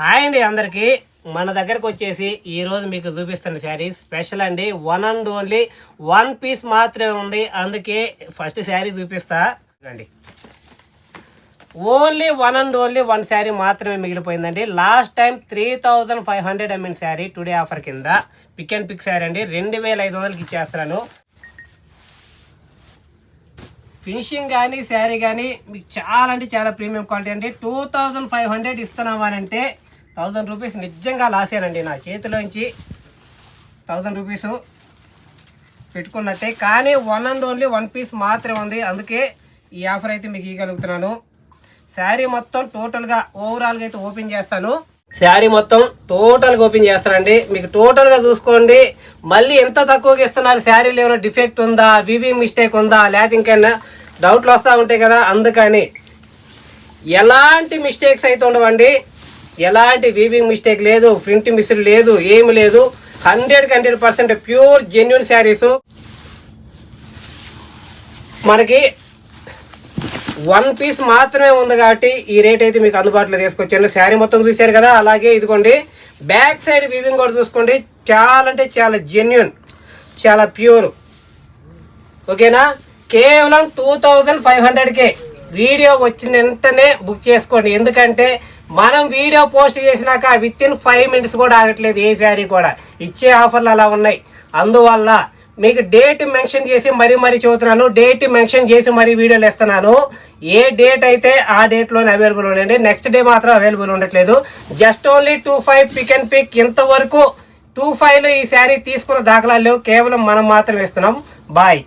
Hi అండి అందరికీ. మన దగ్గరకు వచ్చేసి ఈరోజు మీకు చూపిస్తున్న శారీ స్పెషల్ అండి. One and only one piece మాత్రమే ఉంది. అందుకే ఫస్ట్ శారీ చూపిస్తా. రండి only one and only one sari మాత్రమే మిగిలిపోయిందండి. Last time three thousand five hundred M N sari today offer కింద. పిక్ అండ్ పిక్ శారీ అండి. రెండు వేల ఐదు వందలకి ఇచ్చేస్తాను ఫినిషింగ్ కానీ శారీ కానీ మీకు చాలా అంటే చాలా ప్రీమియం క్వాలిటీ అండి. టూ థౌజండ్ ఫైవ్ హండ్రెడ్ ఇస్తున్నాము అంటే థౌజండ్ రూపీస్ నిజంగా లాసేనండి నా చేతిలోంచి థౌజండ్ రూపీస్ పెట్టుకున్నట్టే కానీ one and only one piece మాత్రమే ఉంది. అందుకే ఈ ఆఫర్ అయితే మీకు ఇవ్వగలుగుతున్నాను శారీ మొత్తం టోటల్గా ఓవరాల్గా అయితే ఓపెన్ చేస్తాను. శారీ మొత్తం టోటల్గా ఓపెన్ చేస్తానండి. మీకు టోటల్గా చూసుకోండి. మళ్ళీ ఎంత తక్కువగా ఇస్తున్నారు? శారీలో ఏమైనా డిఫెక్ట్ ఉందా? వివి మిస్టేక్ ఉందా? లేకపోతే ఇంకైనా డౌట్లు వస్తూ ఉంటాయి కదా? అందుకని ఎలాంటి మిస్టేక్స్ అయితే ఉండవండి. ఎలాంటి వీవింగ్ మిస్టేక్ లేదు ప్రింట్ మిస్ లేదు ఏమి లేదు. హండ్రెడ్కి hundred percent pure genuine saris మనకి వన్ పీస్ మాత్రమే ఉంది కాబట్టి ఈ రేట్ అయితే మీకు అందుబాటులో తీసుకొచ్చాను. శారీ మొత్తం చూశారు కదా? అలాగే ఇదిగోండి బ్యాక్ సైడ్ వీవింగ్ కూడా చూసుకోండి. చాలా అంటే చాలా జెన్యున్ చాలా ప్యూర్ ఓకేనా? కేవలం టూ థౌజండ్ ఫైవ్ హండ్రెడ్కే వీడియో వచ్చిన వెంటనే బుక్ చేసుకోండి. ఎందుకంటే మనం వీడియో పోస్ట్ చేసినాక విత్ ఇన్ ఫైవ్ మినిట్స్ కూడా ఆగట్లేదు ఏ శారీ కూడా. ఇచ్చే ఆఫర్లు అలా ఉన్నాయి. అందువల్ల మీకు డేట్ మెన్షన్ చేసి మరీ మరీ చూస్తున్నాను డేట్ మెన్షన్ చేసి మరీ వీడియోలు ఇస్తున్నాను ఏ డేట్ అయితే ఆ డేట్లోనే అవైలబుల్ ఉండండి. నెక్స్ట్ డే మాత్రం అవైలబుల్ ఉండట్లేదు. Just only two five pick and pick ఇంతవరకు టూ ఫైవ్లో ఈ శారీ తీసుకున్న దాఖలాలు కేవలం మనం మాత్రం ఇస్తున్నాం బాయ్